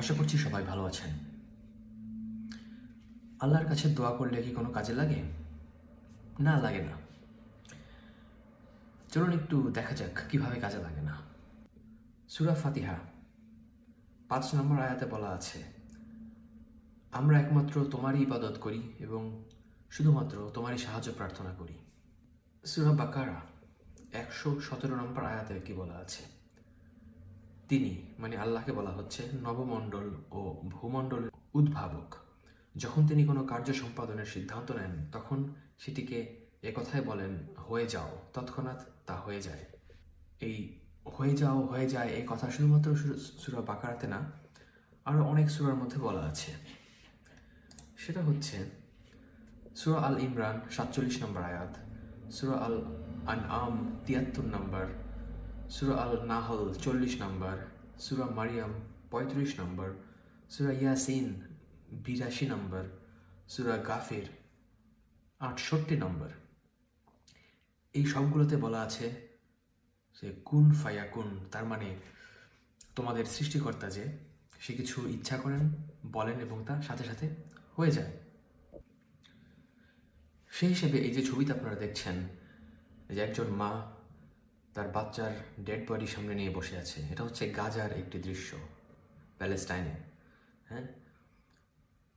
আশা করছি সবাই ভালো আছেন। আল্লাহর কাছে দোয়া করলে কি কোনো কাজে লাগে? না লাগে না। চলুন একটু দেখা যাক কীভাবে কাজে লাগে না। সুরা ফাতিহা, পাঁচ নম্বর আয়াতে বলা আছে, আমরা একমাত্র তোমারই ইবাদত করি এবং শুধুমাত্র তোমারই সাহায্য প্রার্থনা করি। সুরা বাকারা, একশো সতেরো নম্বর আয়াতে কি বলা আছে তিনি মানে আল্লাহকে বলা হচ্ছে নবমণ্ডল ও ভূমণ্ডলের উদ্ভাবক। যখন তিনি কোনো কার্য সম্পাদনের সিদ্ধান্ত নেন, তখন সেটিকে একথায় বলেন, হয়ে যাও। তৎক্ষণাৎ তা হয়ে যায়। এই হয়ে যাও, হয়ে যায় এই কথা শুধুমাত্র সুরা বাকারাতে না আরও অনেক সুরার মধ্যে বলা আছে। সেটা হচ্ছে সুরা আল ইমরান সাতচল্লিশ নম্বর আয়াত, সুরা আল আন আম তিয়াত্তর নম্বর সুরা আল নাহল চল্লিশ নম্বর। সুরা মারিয়াম পঁয়ত্রিশ নম্বর। সুরা ইয়াসিন বিরাশি নম্বর। সুরা গাফির আটষট্টি নম্বর। এই সবগুলোতে বলা আছে যে, কুন ফায়া কুন তার মানে তোমাদের সৃষ্টিকর্তা যে, সে কিছু ইচ্ছা করেন, বলেন এবং তার সাথে সাথে হয়ে যায়। সেই হিসেবে এই যে ছবিতে আপনারা দেখছেন যে একজন মা তার বাচ্চার ডেড বডি সামনে নিয়ে বসে আছে। এটা হচ্ছে গাজার একটি দৃশ্য প্যালেস্টাইনে হ্যাঁ?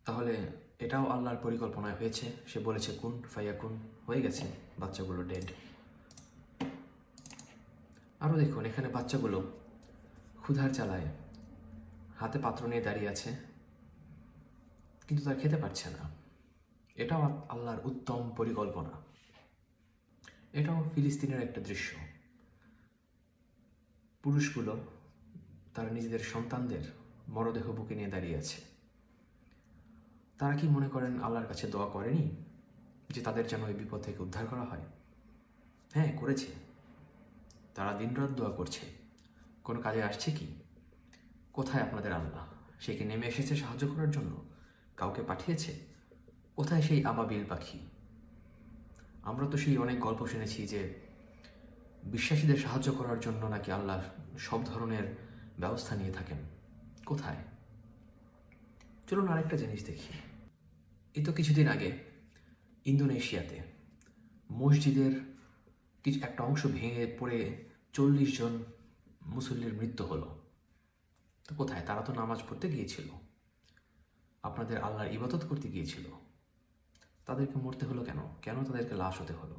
তাহলে এটাও আল্লাহর পরিকল্পনায় হয়েছে। সে বলেছে, কুন ফাইয়া কুন, হয়ে গেছে, বাচ্চাগুলো ডেড। আরও দেখুন, এখানে বাচ্চাগুলো ক্ষুধার চালায়, হাতে পাত্র নিয়ে দাঁড়িয়ে আছে, কিন্তু তার খেতে পারছে না। এটাও আল্লাহর উত্তম পরিকল্পনা। এটাও ফিলিস্তিনের একটা দৃশ্য। পুরুষগুলো তারা নিজেদের সন্তানদের মরদেহ বুকে নিয়ে দাঁড়িয়ে আছে। তারা কি মনে করেন আল্লাহর কাছে দোয়া করেনি যে তাদের যেন এই বিপদ থেকে উদ্ধার করা হয়? হ্যাঁ করেছে। তারা দিনরাত দোয়া করছে। কোনো কাজে আসছে কি? কোথায় আপনাদের আল্লাহ? সে কি নেমে এসেছে সাহায্য করার জন্য? কাউকে পাঠিয়েছে? কোথায় সেই আবাবিল পাখি? আমরা তো সেই অনেক গল্প শুনেছি যে বিশ্বাসীদের সাহায্য করার জন্য নাকি আল্লাহ সব ধরনের ব্যবস্থা নিয়ে থাকেন? কোথায়? চলুন আরেকটা জিনিস দেখি। এই তো কিছুদিন আগে ইন্দোনেশিয়াতে মসজিদের কিছু একটা অংশ ভেঙে পড়ে চল্লিশ জন মুসল্লির মৃত্যু হলো। তো কোথায়? তারা তো নামাজ পড়তে গিয়েছিল। আপনাদের আল্লাহর ইবাদত করতে গিয়েছিল। তাদেরকে মরতে হলো কেন? কেন তাদেরকে লাশ হতে হলো?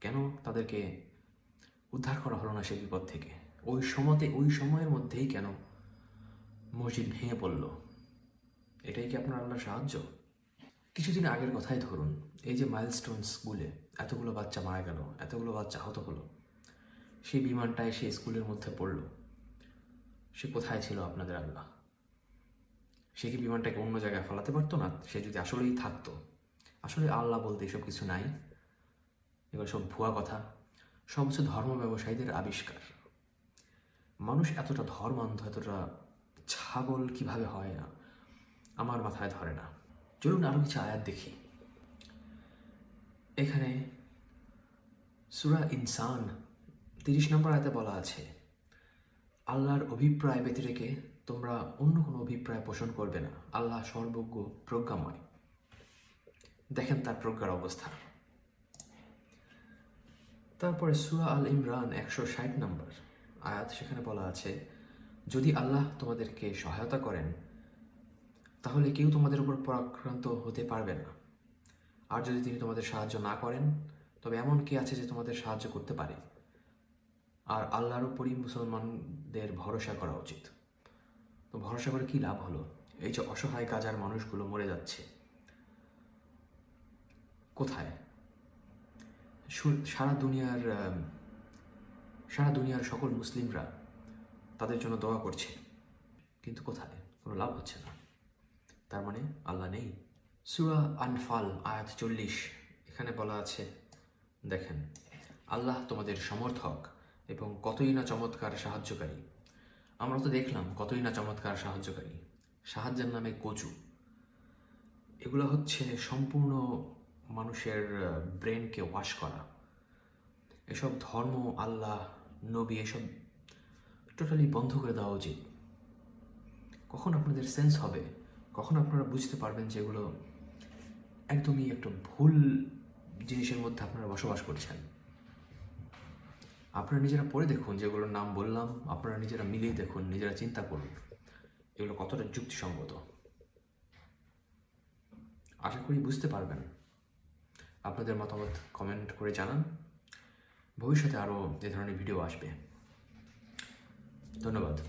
কেন তাদেরকে উদ্ধার করা হলো না সেই বিপদ থেকে। ওই সময়তে, ওই সময়ের মধ্যেই কেন মসজিদ ভেঙে পড়ল? এটাই কি আপনার আল্লাহর সাহায্য? কিছুদিন আগের কথাই ধরুন, এই যে মাইলস্টোন স্কুলে এতগুলো বাচ্চা মারা গেল, এতগুলো বাচ্চা আহত হলো, সেই বিমানটায় সে স্কুলের মধ্যে পড়ল। সে কোথায় ছিল আপনাদের আল্লাহ? সে কি বিমানটাকে অন্য জায়গায় ফেলাতে পারতো না? সে যদি আসলেই থাকতো, আসলে আল্লাহ বলতে এসব কিছু নাই? এগুলো সব ভুয়া কথা। হচ্ছে ধর্ম ব্যবসায়ীদের আবিষ্কার। মানুষ এতটা ধর্মান্ধ, এতটা ছাগল কীভাবে হয় না? আমার মাথায় ধরে না। চলুন আরও কিছু আয়াত দেখি। এখানে সুরা ইনসান তিরিশ নম্বর আয়াতে বলা আছে, আল্লাহর অভিপ্রায় ব্যতি রেখে তোমরা অন্য কোনো অভিপ্রায় পোষণ করবে না। আল্লাহ সর্বজ্ঞ, প্রজ্ঞাময়। দেখেন তার প্রজ্ঞার অবস্থা। তারপরে সুরা আল ইমরান একশো ষাট নম্বর আয়াত সেখানে বলা আছে, যদি আল্লাহ তোমাদেরকে সহায়তা করেন, তাহলে কেউ তোমাদের উপর পরাক্রান্ত হতে পারবে না। আর যদি তিনি তোমাদের সাহায্য না করেন, তবে এমন কে আছে যে তোমাদের সাহায্য করতে পারে? আর আল্লাহর উপরই মুসলমানদের ভরসা করা উচিত। তো ভরসা করে কি লাভ হলো? এই যে অসহায় গাজার মানুষগুলো মরে যাচ্ছে। কোথায়? সারা দুনিয়ার সারা দুনিয়ার সকল মুসলিমরা তাদের জন্য দোয়া করছে। কিন্তু কোথায়? কোনো লাভ হচ্ছে না। তার মানে আল্লাহ নেই। সুরা আনফাল, আয়াত চল্লিশ, এখানে বলা আছে, দেখেন, আল্লাহ তোমাদের সমর্থক এবং কতই না চমৎকার সাহায্যকারী। আমরা তো দেখলাম কতই না চমৎকার সাহায্যকারী। সাহায্যের নামে কচু। এগুলো হচ্ছে সম্পূর্ণ মানুষের ব্রেনকে ওয়াশ করা। এসব ধর্ম, আল্লাহ, নবী, এসব টোটালি বন্ধ করে দেওয়া উচিত। কখন আপনাদের সেন্স হবে? কখন আপনারা বুঝতে পারবেন যে এগুলো একদমই একটা ভুল জিনিসের মধ্যে আপনারা বসবাস করছেন? আপনারা নিজেরা পড়ে দেখুন যেগুলোর নাম বললাম, আপনারা নিজেরা মিলিয়ে দেখুন, নিজেরা চিন্তা করুন। এগুলো কতটা যুক্তিসঙ্গত? আশা করি বুঝতে পারবেন। আপনাদের মতামত কমেন্ট করে জানান। ভবিষ্যতে আরও এ ধরনের ভিডিও আসবে। ধন্যবাদ।